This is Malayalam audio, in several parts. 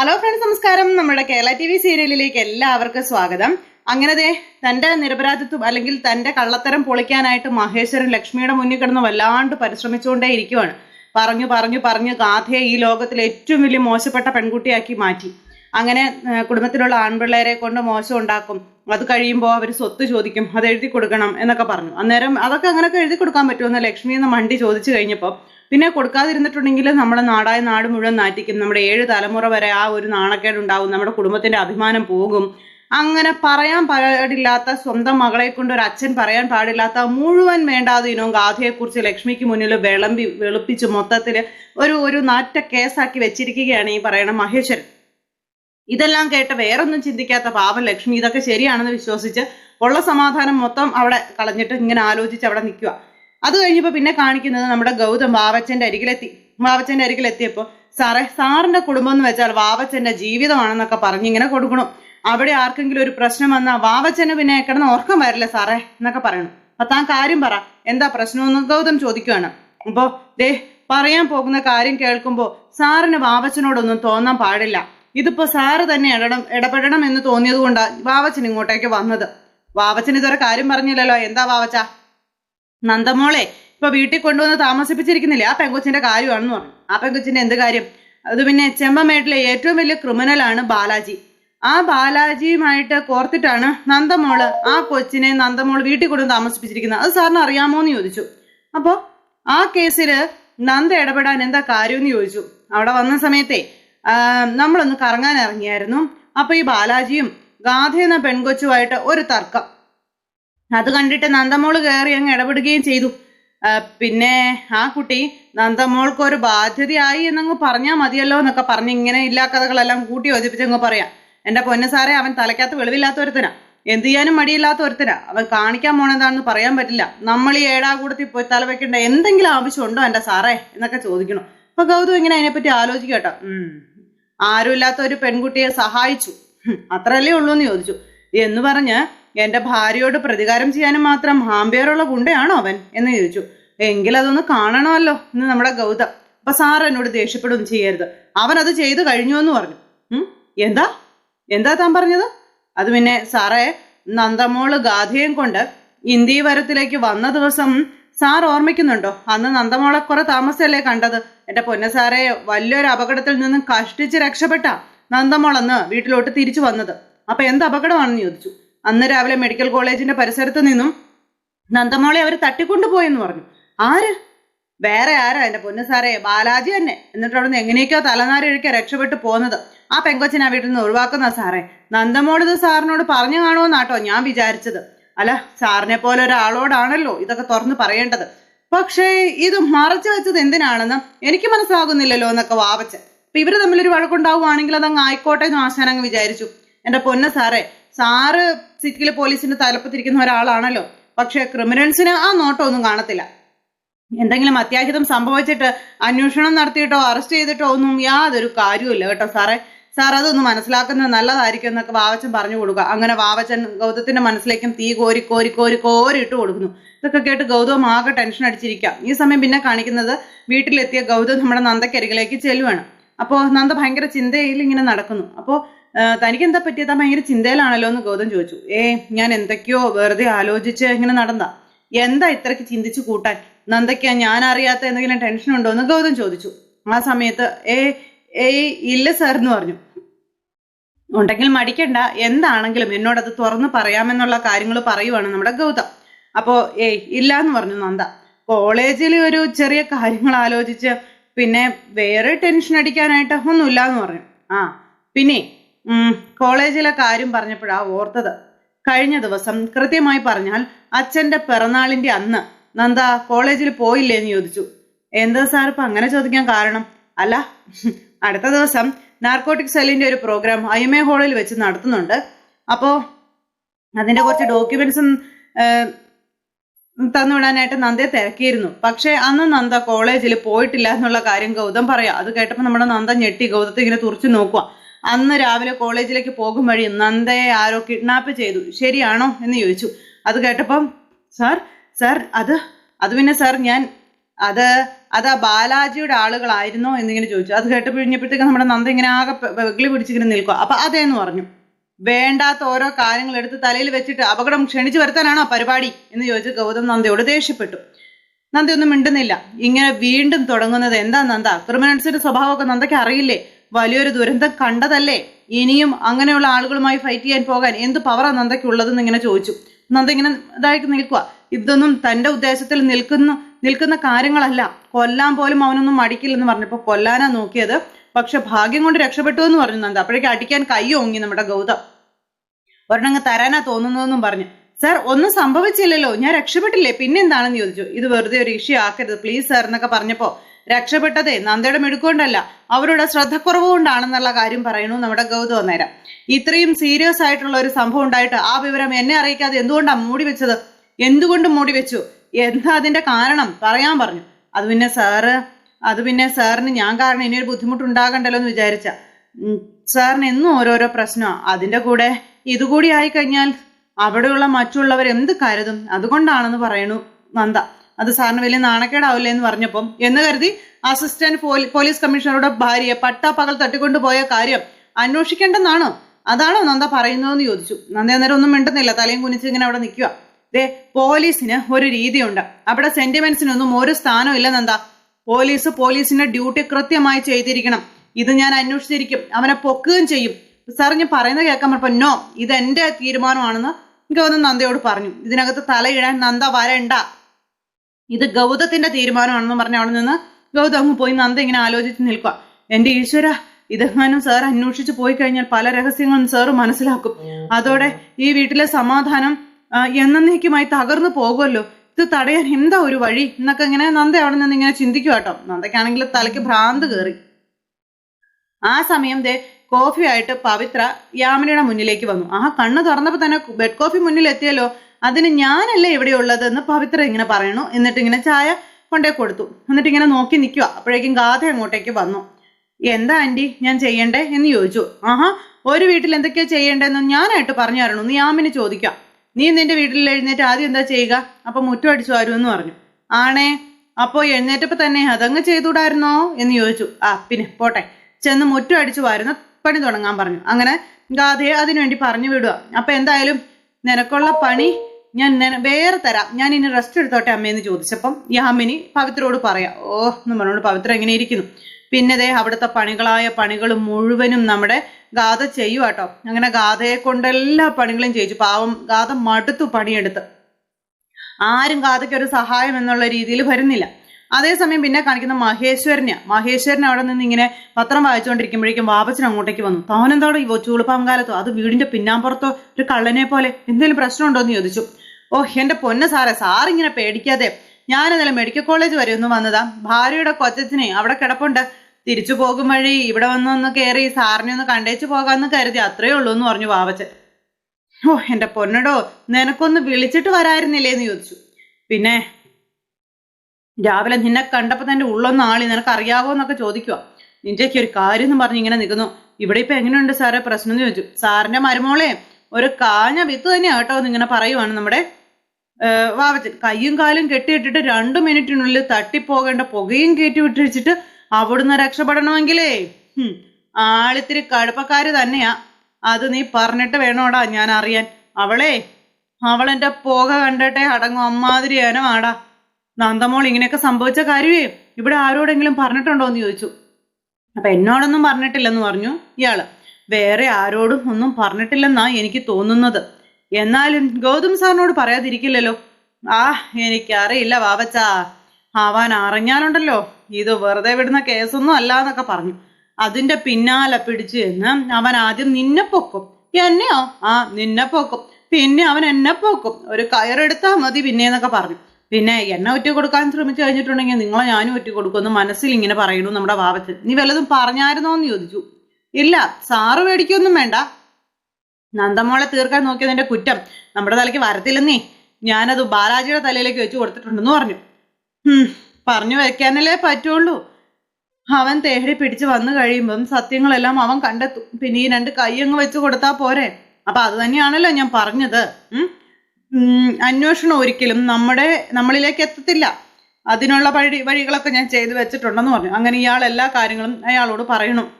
ഹലോ ഫ്രണ്ട്സ് നമസ്കാരം. നമ്മുടെ കേരള ടി വി സീരിയലിലേക്ക് എല്ലാവർക്കും സ്വാഗതം. അങ്ങനെ ദേ തന്റെ നിരപരാധിത്വം അല്ലെങ്കിൽ തന്റെ കള്ളത്തരം പൊളിക്കാനായിട്ട് മഹേശ്വരൻ ലക്ഷ്മിയുടെ മുന്നിൽ കിടന്ന് വല്ലാണ്ട് പരിശ്രമിച്ചുകൊണ്ടേ ഇരിക്കുവാണ്. പറഞ്ഞു പറഞ്ഞു പറഞ്ഞു ഗാഥയെ ഈ ലോകത്തിലെ ഏറ്റവും വലിയ മോശപ്പെട്ട പെൺകുട്ടിയാക്കി മാറ്റി. അങ്ങനെ കുടുംബത്തിലുള്ള ആൺപിള്ളേരെ കൊണ്ട് മോശം ഉണ്ടാക്കും. അത് കഴിയുമ്പോൾ അവർ സ്വത്ത് ചോദിക്കും. അത് എഴുതി കൊടുക്കണം എന്നൊക്കെ പറഞ്ഞു. അന്നേരം അതൊക്കെ അങ്ങനെയൊക്കെ എഴുതി കൊടുക്കാൻ പറ്റുമെന്ന് ലക്ഷ്മി എന്ന മണ്ടി ചോദിച്ചു കഴിഞ്ഞപ്പോൾ പിന്നെ കൊടുക്കാതിരുന്നിട്ടുണ്ടെങ്കിൽ നമ്മുടെ നാടായ നാട് മുഴുവൻ നാറ്റിക്കും. നമ്മുടെ ഏഴ് തലമുറ വരെ ആ ഒരു നാണക്കേട് ഉണ്ടാവും നമ്മുടെ കുടുംബത്തിന്റെ അഭിമാനം പോകും. അങ്ങനെ പറയാൻ പാടില്ലാത്ത സ്വന്തം മകളെ കൊണ്ട് ഒരു അച്ഛൻ പറയാൻ പാടില്ലാത്ത മുഴുവൻ വേണ്ടാതീനവും ഗാഥയെക്കുറിച്ച് ലക്ഷ്മിക്ക് മുന്നിൽ വിളമ്പി വെളുപ്പിച്ച് മൊത്തത്തിൽ ഒരു ഒരു നാറ്റ കേസാക്കി വെച്ചിരിക്കുകയാണ് ഈ പറയണ മഹേശ്വരൻ. ഇതെല്ലാം കേട്ട് വേറൊന്നും ചിന്തിക്കാത്ത പാപം ലക്ഷ്മി. ഇതൊക്കെ ശരിയാണെന്ന് വിശ്വസിച്ച് ഉള്ള സമാധാനം മൊത്തം അവിടെ കളഞ്ഞിട്ട് ഇങ്ങനെ ആലോചിച്ച് അവിടെ നിൽക്കുക. അത് കഴിഞ്ഞപ്പോൾ പിന്നെ കാണിക്കുന്നത് നമ്മുടെ ഗൗതം വാവച്ചന്റെ അരികിലെത്തി. വാവച്ചന്റെ അരികിലെത്തിയപ്പോൾ സാറേ സാറിന്റെ കുടുംബം എന്ന് വെച്ചാൽ വാവച്ചന്റെ ജീവിതമാണെന്നൊക്കെ പറഞ്ഞ് ഇങ്ങനെ കൊടുക്കണം. അവിടെ ആർക്കെങ്കിലും ഒരു പ്രശ്നം വന്നാൽ വാവച്ചന് പിന്നെ കിടന്ന് ഓർക്കം വരില്ലേ സാറേ എന്നൊക്കെ പറയണം. അപ്പൊ താൻ കാര്യം പറ എന്താ പ്രശ്നമെന്ന് ഗൗതം ചോദിക്കുകയാണ് അപ്പോൾ ദേ പറയാൻ പോകുന്ന കാര്യം കേൾക്കുമ്പോൾ സാറിന് വാവച്ചനോടൊന്നും തോന്നാൻ പാടില്ല. ഇതിപ്പോ സാറ് തന്നെ ഇടണം ഇടപെടണം എന്ന് തോന്നിയത് കൊണ്ടാണ് വാവച്ചൻ ഇങ്ങോട്ടേക്ക് വന്നത്. വാവച്ചൻ ഇതുവരെ കാര്യം പറഞ്ഞില്ലല്ലോ. എന്താ വാവച്ച? നന്ദമോളെ ഇപ്പൊ വീട്ടിൽ കൊണ്ടുവന്ന് താമസിപ്പിച്ചിരിക്കുന്നില്ലേ? ആ പെങ്കൊച്ചിന്റെ കാര്യമാണെന്ന് പറഞ്ഞു. ആ പെങ്കൊച്ചിന്റെ എന്ത് കാര്യം? അത് പിന്നെ ചെമ്പമേട്ടിലെ ഏറ്റവും വലിയ ക്രിമിനലാണ് ബാലാജി. ആ ബാലാജിയുമായിട്ട് കോർത്തിട്ടാണ് നന്ദമോൾ ആ കൊച്ചിനെ നന്ദമോൾ വീട്ടിൽ കൊണ്ടുവന്ന് താമസിപ്പിച്ചിരിക്കുന്നത്. അത് സാറിന് അറിയാമോ എന്ന് ചോദിച്ചു. അപ്പോൾ ആ കേസിൽ നന്ദ ഇടപെടാൻ എന്താ കാര്യമെന്ന് ചോദിച്ചു. അവിടെ വന്ന സമയത്തെ നമ്മളൊന്ന് കറങ്ങാൻ ഇറങ്ങിയായിരുന്നു. അപ്പൊ ഈ ബാലാജിയും ഗാഥ എന്ന പെൺകൊച്ചുമായിട്ട് ഒരു തർക്കം. അത് കണ്ടിട്ട് നന്ദമോൾ കയറി അങ്ങ് ഇടപെടുകയും ചെയ്തു. പിന്നെ ആ കുട്ടി നന്ദമോൾക്ക് ഒരു ബാധ്യതയായി എന്നങ്ങ് പറഞ്ഞാൽ മതിയല്ലോ എന്നൊക്കെ പറഞ്ഞ് ഇങ്ങനെ ഇല്ലാ കഥകളെല്ലാം കൂട്ടി യോജിപ്പിച്ച് അങ്ങ് പറയാം. എന്റെ പൊന്നു സാറേ അവൻ തലയ്ക്കകത്ത് വെളിവില്ലാത്ത ഒരുത്തനാ. എന്ത് ചെയ്യാനും മടിയില്ലാത്ത ഒരുത്തനാ. അവൻ കാണിക്കാൻ പോണതാണെന്ന് പറയാൻ പറ്റില്ല. നമ്മൾ ഈ ഏടാകൂടത്തിൽ പോയി തല വെക്കേണ്ട എന്തെങ്കിലും ആവശ്യമുണ്ടോ എന്റെ സാറേ എന്നൊക്കെ ചോദിക്കണം അപ്പൊ ഗൗതം ഇങ്ങനെ അതിനെപ്പറ്റി ആലോചിക്കുക കേട്ടോ. ഉം. ആരുമില്ലാത്ത ഒരു പെൺകുട്ടിയെ സഹായിച്ചു. അത്രയല്ലേ ഉള്ളൂ എന്ന് ചോദിച്ചു. എന്ന് പറഞ്ഞ് എന്റെ ഭാര്യയോട് പ്രതികാരം ചെയ്യാനും മാത്രം ഹാമ്പിയറുള്ള ഗുണ്ടയാണോ അവൻ? എന്ന് ചോദിച്ചു. എങ്കിൽ അതൊന്ന് കാണണമല്ലോ എന്ന് നമ്മുടെ ഗൗതം. അപ്പൊ സാർ എന്നോട് ദേഷ്യപ്പെടുകയും ചെയ്യരുത്. അവൻ അത് ചെയ്തു കഴിഞ്ഞു എന്ന് പറഞ്ഞു. എന്താ? എന്താ താൻ പറഞ്ഞത്? അത് പിന്നെ സാറേ നന്ദമോൾ ഗാഥയും കൊണ്ട് ഇന്ത്യവരത്തിലേക്ക് വന്ന ദിവസം സാർ ഓർമ്മിക്കുന്നുണ്ടോ? അന്ന് നന്ദമോളെ കുറെ താമസമല്ലേ കണ്ടത്? എന്റെ പൊന്ന സാറേ വലിയൊരു അപകടത്തിൽ നിന്നും കഷ്ടിച്ച് രക്ഷപ്പെട്ട നന്ദമോൾ അന്ന് വീട്ടിലോട്ട് തിരിച്ചു വന്നത്. അപ്പൊ എന്ത് അപകടമാണെന്ന് ചോദിച്ചു. അന്ന് രാവിലെ മെഡിക്കൽ കോളേജിന്റെ പരിസരത്ത് നിന്നും നന്ദമോളെ അവർ തട്ടിക്കൊണ്ടുപോയെന്ന് പറഞ്ഞു. ആര്? വേറെ ആരാ എന്റെ പൊന്നു സാറേ? ബാലാജി തന്നെ. എന്നിട്ട് അവിടുന്ന് എങ്ങനെയൊക്കെയോ തലനാരിഴയ്ക്ക് രക്ഷപ്പെട്ടു പോകുന്നത് ആ പെങ്കൊച്ചിനെ വീട്ടിൽ നിന്ന് ഒഴിവാക്കുന്ന സാറേ. നന്ദമോളിത് സാറിനോട് പറഞ്ഞു കാണുമെന്നാട്ടോ ഞാൻ വിചാരിച്ചത്. അല്ല സാറിനെ പോലെ ഒരാളോടാണല്ലോ ഇതൊക്കെ തുറന്ന് പറയേണ്ടത്. പക്ഷേ ഇത് മറച്ചു വെച്ചത് എന്തിനാണെന്ന് എനിക്ക് മനസ്സിലാകുന്നില്ലല്ലോ എന്നൊക്കെ വാവച്ച് ഇപ്പൊ ഇവർ തമ്മിലൊരു വഴക്കുണ്ടാവുകയാണെങ്കിൽ അതങ്ങ് ആയിക്കോട്ടെ എന്ന് ആശാനങ്ങ് വിചാരിച്ചു. എന്റെ പൊന്ന സാറേ സാറ് സിറ്റിയിലെ പോലീസിന്റെ തലപ്പത്തിരിക്കുന്ന ഒരാളാണല്ലോ. പക്ഷെ ക്രിമിനൽസിന് ആ നോട്ടമൊന്നും കാണത്തില്ല. എന്തെങ്കിലും അത്യാഹിതം സംഭവിച്ചിട്ട് അന്വേഷണം നടത്തിയിട്ടോ അറസ്റ്റ് ചെയ്തിട്ടോ ഒന്നും യാതൊരു കാര്യമില്ല കേട്ടോ സാറേ. സാർ അതൊന്ന് മനസ്സിലാക്കുന്നത് നല്ലതായിരിക്കും എന്നൊക്കെ വാവച്ചൻ പറഞ്ഞു കൊടുക്കുക. അങ്ങനെ വാവച്ചൻ ഗൗതത്തിന്റെ മനസ്സിലേക്കും തീ കോരി കോരി കോരി കോരി ഇട്ട് കൊടുക്കുന്നു. ഇതൊക്കെ കേട്ട് ഗൗതം ആകെ ടെൻഷൻ അടിച്ചിരിക്കാം ഈ സമയം പിന്നെ കാണിക്കുന്നത് വീട്ടിലെത്തിയ ഗൗതം നമ്മുടെ നന്ദക്കരികിലേക്ക് ചെല്ലുവാണ്. അപ്പോൾ നന്ദ ഭയങ്കര ചിന്തയിൽ ഇങ്ങനെ നടക്കുന്നു. അപ്പോൾ തനിക്ക് എന്താ പറ്റിയത്? ഭയങ്കര ചിന്തയിലാണല്ലോ എന്ന് ഗൗതം ചോദിച്ചു. ഏ ഞാൻ എന്തൊക്കെയോ വെറുതെ ആലോചിച്ച് ഇങ്ങനെ നടന്ന. എന്താ ഇത്രയ്ക്ക് ചിന്തിച്ചു കൂട്ടാൻ? നന്ദക്കാ ഞാൻ അറിയാത്ത എന്തെങ്കിലും ടെൻഷൻ ഉണ്ടോ എന്ന് ഗൗതം ചോദിച്ചു. ആ സമയത്ത് ഏ ഏയ് ഇല്ല സാർ എന്ന് പറഞ്ഞു. ഉണ്ടെങ്കിൽ മടിക്കണ്ട. എന്താണെങ്കിലും എന്നോടത് തുറന്ന് പറയാമെന്നുള്ള കാര്യങ്ങൾ പറയുവാണ് നമ്മുടെ ഗൗതം. അപ്പോൾ ഏയ് ഇല്ല എന്ന് പറഞ്ഞു നന്ദ. കോളേജിൽ ഒരു ചെറിയ കാര്യങ്ങൾ ആലോചിച്ച് പിന്നെ വേറെ ടെൻഷൻ അടിക്കാനായിട്ട് ഒന്നുമില്ല എന്ന് പറഞ്ഞു. ആ പിന്നെ കോളേജിലെ കാര്യം പറഞ്ഞപ്പോഴാ ഓർത്തത്. കഴിഞ്ഞ ദിവസം കൃത്യമായി പറഞ്ഞാൽ അച്ഛന്റെ പിറന്നാളിന്റെ അന്ന് നന്ദ കോളേജിൽ പോയില്ലേ എന്ന് ചോദിച്ചു. എന്താ സാർ ഇപ്പൊ അങ്ങനെ ചോദിക്കാൻ കാരണം? അല്ല അടുത്ത ദിവസം നാർക്കോട്ടിക് സെല്ലിന്റെ ഒരു പ്രോഗ്രാം ഐ എം എ ഹാളിൽ വെച്ച് നടത്തുന്നുണ്ട്. അപ്പോ അതിന്റെ കുറച്ച് ഡോക്യുമെന്റ്സും തന്നുവിടാനായിട്ട് നന്ദയെ തിരക്കിയിരുന്നു. പക്ഷേ അന്ന് നന്ദ കോളേജിൽ പോയിട്ടില്ല എന്നുള്ള കാര്യം ഗൗതം പറയാം. അത് കേട്ടപ്പോൾ നമ്മുടെ നന്ദ ഞെട്ടി. ഗൗതത്തെ ഇങ്ങനെ തുറച്ചു നോക്കുക അന്ന് രാവിലെ കോളേജിലേക്ക് പോകും വഴി നന്ദയെ ആരോ കിഡ്നാപ്പ് ചെയ്തു. ശരിയാണോ എന്ന് ചോദിച്ചു. അത് കേട്ടപ്പം സാർ സാർ അത് അത് പിന്നെ സാർ ഞാൻ അത് അത് ആ ബാലാജിയുടെ ആളുകളായിരുന്നോ? എന്നിങ്ങനെ ചോദിച്ചു. അത് കേട്ട് പിഴിഞ്ഞപ്പോഴത്തേക്ക് നമ്മുടെ നന്ദ ഇങ്ങനെ ആകെ വെഗ്ലി പിടിച്ചിങ്ങനെ നിൽക്കുക അപ്പൊ അതേന്ന് പറഞ്ഞു. വേണ്ടാത്ത ഓരോ കാര്യങ്ങൾ എടുത്ത് തലയിൽ വെച്ചിട്ട് അപകടം ക്ഷണിച്ചു വരുത്താനാണോ പരിപാടി? എന്ന് ചോദിച്ച് ഗൗതം നന്ദയോട് ദേഷ്യപ്പെട്ടു. നന്ദി ഒന്നും മിണ്ടുന്നില്ല. ഇങ്ങനെ വീണ്ടും തുടങ്ങുന്നത് എന്താ നന്ദ? ക്രിമിനൽസിന്റെ സ്വഭാവമൊക്കെ നന്ദയ്ക്ക് അറിയില്ലേ? വലിയൊരു ദുരന്തം കണ്ടതല്ലേ? ഇനിയും അങ്ങനെയുള്ള ആളുകളുമായി ഫൈറ്റ് ചെയ്യാൻ പോകാൻ എന്ത് പവറാ നന്ദയ്ക്ക് ഉള്ളതെന്ന് ഇങ്ങനെ ചോദിച്ചു. നന്ദ ഇങ്ങനെ ഇതായിട്ട് നിൽക്കുക ഇതൊന്നും തന്റെ ഉദ്ദേശത്തിൽ നിൽക്കുന്ന നിൽക്കുന്ന കാര്യങ്ങളല്ല. കൊല്ലാൻ പോലും അവനൊന്നും മടിക്കില്ലെന്ന് പറഞ്ഞപ്പോൾ കൊല്ലാനാ നോക്കിയത്. പക്ഷെ ഭാഗ്യം കൊണ്ട് രക്ഷപ്പെട്ടു എന്ന് പറഞ്ഞു നന്ദ. അപ്പോഴേക്കും അടിക്കാൻ കൈ ഓങ്ങി നമ്മുടെ ഗൗതം. ഒരെണ്ണങ്ങ് തരാനാ തോന്നുന്നതെന്നും പറഞ്ഞു. സാർ ഒന്നും സംഭവിച്ചില്ലല്ലോ. ഞാൻ രക്ഷപ്പെട്ടില്ലേ? പിന്നെന്താണെന്ന് ചോദിച്ചു. ഇത് വെറുതെ ഒരു ഇഷ്യൂ ആക്കരുത്. പ്ലീസ് സാർ എന്നൊക്കെ പറഞ്ഞപ്പോ രക്ഷപ്പെട്ടതേ നന്ദയുടെ മിടുക്കൊണ്ടല്ല അവരുടെ ശ്രദ്ധക്കുറവ് കൊണ്ടാണെന്നുള്ള കാര്യം പറയുന്നു നമ്മുടെ ഗൗതം നേരം. ഇത്രയും സീരിയസ് ആയിട്ടുള്ള ഒരു സംഭവം ഉണ്ടായിട്ട് ആ വിവരം എന്നെ അറിയിക്കാതെ എന്തുകൊണ്ടാണ് മൂടി വെച്ചത്? എന്തുകൊണ്ട് മൂടി വെച്ചു? എന്താ അതിന്റെ കാരണം? പറയാൻ പറഞ്ഞു. അത് പിന്നെ സാറ് അത് പിന്നെ സാറിന് ഞാൻ കാരണം ഇനിയൊരു ബുദ്ധിമുട്ടുണ്ടാകണ്ടല്ലോ എന്ന് വിചാരിച്ച. സാറിന് എന്നും ഓരോരോ പ്രശ്നമാണ് അതിന്റെ കൂടെ ഇതുകൂടി ആയിക്കഴിഞ്ഞാൽ അവിടെയുള്ള മറ്റുള്ളവർ എന്ത് കരുതും? അതുകൊണ്ടാണെന്ന് പറയണു നന്ദ. അത് സാറിന് വലിയ നാണക്കേടാവില്ലേ എന്ന് പറഞ്ഞപ്പം എന്ന് കരുതി അസിസ്റ്റന്റ് പോലീസ് കമ്മീഷണറുടെ ഭാര്യയെ പട്ടാപ്പകൽ തട്ടിക്കൊണ്ടുപോയ കാര്യം അന്വേഷിക്കേണ്ടെന്നാണ്. അതാണോ നന്ദ പറയുന്നതെന്ന് ചോദിച്ചു. നന്ദ അന്നേരം ഒന്നും മിണ്ടുന്നില്ല. തലയും കുനിച്ച് ഇങ്ങനെ അവിടെ നിൽക്കുക ദേ പോലീസിന് ഒരു രീതിയുണ്ട്. അവിടെ സെന്റിമെന്റ്സിനൊന്നും ഒരു സ്ഥാനവും ഇല്ല നന്ദ. പോലീസ് പോലീസിന്റെ ഡ്യൂട്ടി കൃത്യമായി ചെയ്തിരിക്കണം. ഇത് ഞാൻ അന്വേഷിച്ചിരിക്കും. അവനെ പൊക്കുകയും ചെയ്യും. സാർ ഞാൻ പറയുന്നത് കേൾക്കാൻ പറഞ്ഞപ്പോ നോ ഇത് എന്റെ തീരുമാനമാണെന്ന് എനിക്ക് ഒന്ന് നന്ദയോട് പറഞ്ഞു. ഇതിനകത്ത് തലയിടാൻ നന്ദ വരണ്ട. ഇത് ഗൗതത്തിന്റെ തീരുമാനമാണെന്ന് പറഞ്ഞ അവിടെ നിന്ന് ഗൗതം അങ്ങ് പോയി. നന്ദ ഇങ്ങനെ ആലോചിച്ച് നിൽക്കുക എന്റെ ഈശ്വര ഇതെങ്ങാനും സാർ അന്വേഷിച്ച് പോയി കഴിഞ്ഞാൽ പല രഹസ്യങ്ങളും സാറ് മനസ്സിലാക്കും. അതോടെ ഈ വീട്ടിലെ സമാധാനം എന്നേക്കുമായി തകർന്നു പോകുമല്ലോ. ഇത് തടയാൻ എന്താ ഒരു വഴി? എന്നൊക്കെ ഇങ്ങനെ നന്ദ അവിടെ നിന്ന് ഇങ്ങനെ ചിന്തിക്കുക കേട്ടോ. നന്ദയ്ക്കാണെങ്കിൽ തലയ്ക്ക് ഭ്രാന്ത് കയറി ആ സമയം ദേ കോഫി ആയിട്ട് പവിത്ര യാമിനിയുടെ മുന്നിലേക്ക് വന്നു. ആ കണ്ണ് തുറന്നപ്പോൾ തന്നെ ബെഡ് കോഫി മുന്നിൽ എത്തിയല്ലോ അതിന് ഞാനല്ലേ ഇവിടെ ഉള്ളത് എന്ന് പവിത്ര ഇങ്ങനെ പറയണു. എന്നിട്ട് ഇങ്ങനെ ചായ കൊണ്ടേ കൊടുത്തു. എന്നിട്ട് ഇങ്ങനെ നോക്കി നിൽക്കുക അപ്പോഴേക്കും ഗാഥ അങ്ങോട്ടേക്ക് വന്നു. എന്താ ആന്റി ഞാൻ ചെയ്യണ്ടേ? എന്ന് ചോദിച്ചു. ആഹാ ഒരു വീട്ടിൽ എന്തൊക്കെയാ ചെയ്യേണ്ടതെന്ന് ഞാനായിട്ട് പറഞ്ഞു തരണു? നീ ആമിന് ചോദിക്കാം. നീ നിന്റെ വീട്ടിൽ എഴുന്നേറ്റ് ആദ്യം എന്താ ചെയ്യുക? അപ്പൊ മുറ്റം അടിച്ചു ആരും എന്ന് പറഞ്ഞു. ആണേ അപ്പോ എഴുന്നേറ്റപ്പോ തന്നെ അതങ്ങ് ചെയ്തുകൂടായിരുന്നോ? എന്ന് ചോദിച്ചു. ആ പിന്നെ പോട്ടെ. ചെന്ന് മുറ്റം അടിച്ചു വാരുന്ന പണി തുടങ്ങാൻ പറഞ്ഞു. അങ്ങനെ ഗാഥയെ അതിനുവേണ്ടി പറഞ്ഞു വിടുക. അപ്പൊ എന്തായാലും നിനക്കുള്ള പണി ഞാൻ വേറെ തരാം. ഞാൻ ഇനി റെസ്റ്റ് എടുത്തോട്ടെ അമ്മയെന്ന് ചോദിച്ചപ്പം യാമിനി പവിത്രയോട് പറയാം ഓ എന്ന് പറഞ്ഞോണ്ട് പവിത്ര എങ്ങനെ ഇരിക്കുന്നു. പിന്നെ ദേ അവിടുത്തെ പണികളായ പണികൾ മുഴുവനും നമ്മുടെ ഗാഥ ചെയ്യുക കേട്ടോ അങ്ങനെ ഗാഥയെ കൊണ്ട് എല്ലാ പണികളും ചെയ്യിച്ചു. പാവം ഗാഥ മടുത്തു പണിയെടുത്ത്. ആരും ഗാഥയ്ക്ക് ഒരു സഹായം എന്നുള്ള രീതിയിൽ വരുന്നില്ല. അതേസമയം പിന്നെ കാണിക്കുന്ന മഹേശ്വരനെ. മഹേശ്വരൻ അവിടെ നിന്ന് ഇങ്ങനെ പത്രം വായിച്ചുകൊണ്ടിരിക്കുമ്പോഴേക്കും വാപ്പച്ചൻ അങ്ങോട്ടേക്ക് വന്നു. താനെന്താടോ ഈ ചൂളിപ്പാങ്കാലത്തോ അത് വീടിന്റെ പിന്നാമ്പുറത്തോ ഒരു കള്ളനെ പോലെ? എന്തെങ്കിലും പ്രശ്നമുണ്ടോ എന്ന് ചോദിച്ചു. ഓ എന്റെ പൊന്ന സാറേ സാറിങ്ങനെ പേടിക്കാതെ. ഞാൻ ഇന്നലെ മെഡിക്കൽ കോളേജ് വരെ ഒന്ന് വന്നതാ. ഭാര്യയുടെ കൊച്ചത്തിനെ അവിടെ കിടപ്പുണ്ട്. തിരിച്ചു പോകും വഴി ഇവിടെ വന്ന് ഒന്ന് കയറി സാറിനെ ഒന്ന് കണ്ടേച്ചു പോകാമെന്ന് കരുതി അത്രയേ ഉള്ളൂ എന്ന് പറഞ്ഞു വാവച്ചൻ. ഓ എന്റെ പൊന്നടോ നിനക്കൊന്ന് വിളിച്ചിട്ട് വരായിരുന്നില്ലേ എന്ന് ചോദിച്ചു. പിന്നെ രാവിലെ നിന്നെ കണ്ടപ്പോ തന്റെ ഉള്ളൊന്ന് ആളി നിനക്ക് അറിയാവോ എന്നൊക്കെ ചോദിക്കുക നിന്റെയൊക്കെ ഒരു കാര്യം എന്ന് പറഞ്ഞ് ഇങ്ങനെ നിൽക്കുന്നു ഇവിടെ ഇപ്പൊ എങ്ങനെയുണ്ട് സാറേ? പ്രശ്നം എന്ന് ചോദിച്ചു. സാറിന്റെ മരുമോളെ ഒരു കാഞ്ഞ വിത്ത് തന്നെയാ കേട്ടോ എന്ന് ഇങ്ങനെ പറയുവാണ് നമ്മുടെ വാവച്ചൻ കയ്യും കാലും കെട്ടിയിട്ടിട്ട് രണ്ട് മിനിറ്റിനുള്ളിൽ തട്ടിപ്പോകേണ്ട പുകയും കയറ്റി വിട്ടിച്ചിട്ട് അവിടുന്ന് രക്ഷപ്പെടണമെങ്കിലേ. ആളിത്തിരി കടുപ്പക്കാര് തന്നെയാ. അത് നീ പറഞ്ഞിട്ട് വേണോടാ ഞാൻ അറിയാൻ. അവളെ അവളെന്റെ പുക കണ്ടട്ടെ അടങ്ങും അമ്മാതിരി ആടാ നന്ദമോൾ ഇങ്ങനെയൊക്കെ സംഭവിച്ച കാര്യമേ ഇവിടെ ആരോടെങ്കിലും പറഞ്ഞിട്ടുണ്ടോ എന്ന് ചോദിച്ചു. അപ്പൊ എന്നോടൊന്നും പറഞ്ഞിട്ടില്ലെന്ന് പറഞ്ഞു ഇയാൾ. വേറെ ആരോടും ഒന്നും പറഞ്ഞിട്ടില്ലെന്നാ എനിക്ക് തോന്നുന്നത്. എന്നാലും ഗൗതം സാറിനോട് പറയാതിരിക്കില്ലല്ലോ. ആ എനിക്കറിയില്ല വാവച്ചാ. അവൻ അറിഞ്ഞാലുണ്ടല്ലോ ഇത് വെറുതെ വിടുന്ന കേസൊന്നും അല്ല എന്നൊക്കെ പറഞ്ഞു. അതിന്റെ പിന്നാലെ പിടിച്ചു എന്ന് അവൻ ആദ്യം നിന്നെ പൊക്കും. എന്നെയോ? ആ നിന്നെ പൊക്കും. പിന്നെ അവൻ എന്നെ പൊക്കും. ഒരു കയറെടുത്താ മതി പിന്നെ എന്നൊക്കെ പറഞ്ഞു. പിന്നെ എന്നെ ഒറ്റ കൊടുക്കാൻ ശ്രമിച്ചു കഴിഞ്ഞിട്ടുണ്ടെങ്കിൽ നിങ്ങളെ ഞാനും ഒറ്റ കൊടുക്കുമെന്ന് മനസ്സിൽ ഇങ്ങനെ പറയണു നമ്മുടെ വാവച്ചൻ. നീ വല്ലതും പറഞ്ഞായിരുന്നോ എന്ന് ചോദിച്ചു. ഇല്ല സാറ് മേടിക്കൊന്നും വേണ്ട. നന്ദമോളെ തീർക്കാൻ നോക്കിയതിന്റെ കുറ്റം നമ്മുടെ തലയ്ക്ക് വരത്തില്ലെന്നേ. ഞാനത് ബാലാജിയുടെ തലയിലേക്ക് വെച്ച് കൊടുത്തിട്ടുണ്ടെന്ന് പറഞ്ഞു. പറഞ്ഞു വെക്കാനല്ലേ പറ്റുള്ളൂ. അവൻ തേടി പിടിച്ച് വന്നു കഴിയുമ്പം സത്യങ്ങളെല്ലാം അവൻ കണ്ടെത്തും. പിന്നെ ഈ രണ്ട് കൈയങ്ങ് വെച്ച് കൊടുത്താൽ പോരെ. അപ്പൊ അത് തന്നെയാണല്ലോ ഞാൻ പറഞ്ഞത്. അന്വേഷണം ഒരിക്കലും നമ്മുടെ നമ്മളിലേക്ക് എത്തത്തില്ല. അതിനുള്ള വഴി വഴികളൊക്കെ ഞാൻ ചെയ്തു വെച്ചിട്ടുണ്ടെന്ന് പറഞ്ഞു. അങ്ങനെ ഇയാൾ എല്ലാ കാര്യങ്ങളും അയാളോട് പറയണം.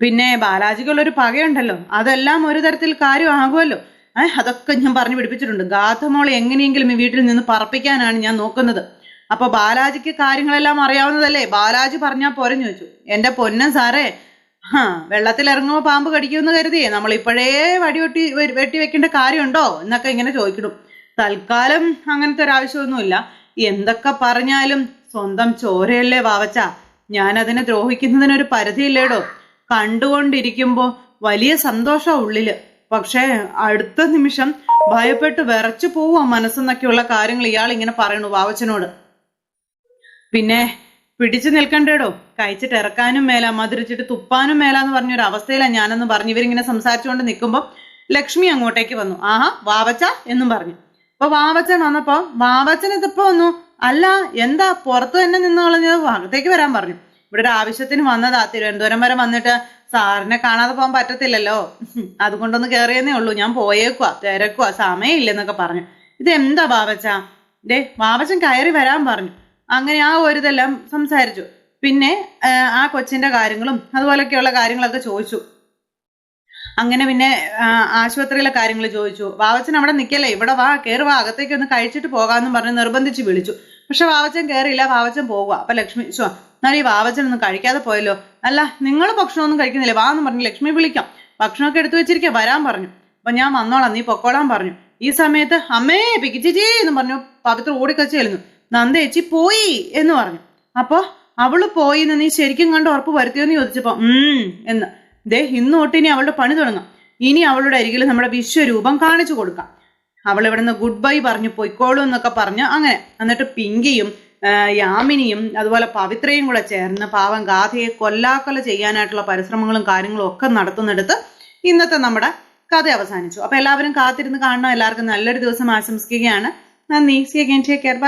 പിന്നെ ബാലാജിക്കുള്ളൊരു പകയുണ്ടല്ലോ. അതെല്ലാം ഒരു തരത്തിൽ കാര്യമാകുമല്ലോ. ഏഹ് അതൊക്കെ ഞാൻ പറഞ്ഞു പിടിപ്പിച്ചിട്ടുണ്ട്. ഗാഥമോളെ എങ്ങനെയെങ്കിലും ഈ വീട്ടിൽ നിന്ന് പറപ്പിക്കാനാണ് ഞാൻ നോക്കുന്നത്. അപ്പൊ ബാലാജിക്ക് കാര്യങ്ങളെല്ലാം അറിയാവുന്നതല്ലേ? ബാലാജി പറഞ്ഞാൽ പോരെന്ന് ചോദിച്ചു. എന്റെ പൊന്നൻ സാറേ ഹാ വെള്ളത്തിലിറങ്ങുമ്പോൾ പാമ്പ് കടിക്കുമെന്ന് കരുതിയേ. നമ്മൾ ഇപ്പോഴേ വടി വെട്ടി വെക്കേണ്ട കാര്യമുണ്ടോ? എന്നൊക്കെ ഇങ്ങനെ ചോദിക്കണം തൽക്കാലം അങ്ങനത്തെ ഒരു ആവശ്യമൊന്നുമില്ല. എന്തൊക്കെ പറഞ്ഞാലും സ്വന്തം ചോരയല്ലേ വാവച്ച. ഞാൻ അതിനെ ദ്രോഹിക്കുന്നതിനൊരു പരിധിയില്ലേടോ? കണ്ടുകൊണ്ടിരിക്കുമ്പോ വലിയ സന്തോഷം ഉള്ളിൽ. പക്ഷേ അടുത്ത നിമിഷം ഭയപ്പെട്ട് വിറച്ചു പോവുക മനസ്സെന്നൊക്കെയുള്ള കാര്യങ്ങൾ ഇയാൾ ഇങ്ങനെ പറയണു വാവച്ചനോട്. പിന്നെ പിടിച്ചു നിൽക്കണ്ടേടോ? കഴിച്ചിട്ട് ഇറക്കാനും മേല മധുരിച്ചിട്ട് തുപ്പാനും മേല എന്ന് പറഞ്ഞൊരു അവസ്ഥയിലാണ് ഞാനെന്ന് പറഞ്ഞു ഇവരിങ്ങനെ സംസാരിച്ചുകൊണ്ട് നിൽക്കുമ്പോൾ ലക്ഷ്മി അങ്ങോട്ടേക്ക് വന്നു. ആഹാ വാവച്ച എന്നും പറഞ്ഞു. അപ്പൊ വാവച്ചൻ വന്നപ്പോ വാവച്ചൻ ഇതിപ്പോ വന്നു. അല്ല എന്താ പുറത്ത് തന്നെ നിന്ന് കളഞ്ഞത്? അകത്തേക്ക് വരാൻ പറഞ്ഞു. ഇവിടെ ഒരു ആവശ്യത്തിന് വന്നതാ. തിരുവനന്തപുരം വരെ വന്നിട്ട് സാറിനെ കാണാതെ പോകാൻ പറ്റത്തില്ലല്ലോ. അതുകൊണ്ടൊന്ന് കയറിയെന്നേ ഉള്ളൂ. ഞാൻ പോയേക്കുവാ തിരക്കുവാ സമയമില്ലെന്നൊക്കെ പറഞ്ഞു. ഇത് എന്താ ബാബച്ച? ഡേ ബാബച്ചൻ കയറി വരാൻ പറഞ്ഞു. അങ്ങനെ ആ ഒരു ഇതെല്ലാം സംസാരിച്ചു. പിന്നെ ആ, കൊച്ചിന്റെ കാര്യങ്ങളും അതുപോലൊക്കെയുള്ള കാര്യങ്ങളൊക്കെ ചോദിച്ചു. അങ്ങനെ പിന്നെ ആശുപത്രിയിലെ കാര്യങ്ങൾ ചോദിച്ചു. ബാബച്ചൻ അവിടെ നിൽക്കല്ലേ ഇവിടെ വാ കയറി വാ അകത്തേക്ക് ഒന്ന് കഴിച്ചിട്ട് പോകാമെന്നും പറഞ്ഞ് നിർബന്ധിച്ച് വിളിച്ചു. പക്ഷെ വാവച്ചൻ കയറിയില്ല വാവച്ചൻ പോവുക. അപ്പൊ ലക്ഷ്മി ശോ എന്നാൽ ഈ വാവച്ചൻ ഒന്നും കഴിക്കാതെ പോയല്ലോ. അല്ല നിങ്ങൾ ഭക്ഷണമൊന്നും കഴിക്കുന്നില്ല? വാ എന്ന് പറഞ്ഞു ലക്ഷ്മി വിളിക്കാം. ഭക്ഷണമൊക്കെ എടുത്തു വെച്ചിരിക്കുക വരാൻ പറഞ്ഞു. അപ്പൊ ഞാൻ വന്നോളാം നീ പൊക്കോളാൻ പറഞ്ഞു. ഈ സമയത്ത് അമ്മേ പിക്കിച്ചേച്ചി എന്ന് പറഞ്ഞു പവിത്ര ഓടിക്കച്ചേലുന്നു നന്ദേച്ചി പോയി എന്ന് പറഞ്ഞു. അപ്പോ അവൾ പോയി എന്ന് നീ ശരിക്കും കണ്ട് ഉറപ്പ് വരുത്തിയോന്ന് ചോദിച്ചപ്പോ ഉം എന്ന്. ദേ ഇന്ന് തൊട്ട് ഇനി അവളുടെ പണി തുടങ്ങാം. ഇനി അവളുടെ അരികിൽ നമ്മുടെ വിശ്വരൂപം കാണിച്ചു കൊടുക്കാം. അവൾ ഇവിടുന്ന് ഗുഡ് ബൈ പറഞ്ഞു പൊയ്ക്കോളൂ എന്നൊക്കെ പറഞ്ഞു. അങ്ങനെ എന്നിട്ട് പിങ്കിയും യാമിനിയും അതുപോലെ പവിത്രയും കൂടെ ചേർന്ന് പാവം ഗാഥയെ കൊല്ലാക്കൊല ചെയ്യാനായിട്ടുള്ള പരിശ്രമങ്ങളും കാര്യങ്ങളും ഒക്കെ നടത്തുന്നിടത്ത് ഇന്നത്തെ നമ്മുടെ കഥ അവസാനിച്ചു. അപ്പൊ എല്ലാവരും കാത്തിരുന്ന് കാണണം. എല്ലാവർക്കും നല്ലൊരു ദിവസം ആശംസിക്കുകയാണ്. നന്ദി. See again take care bye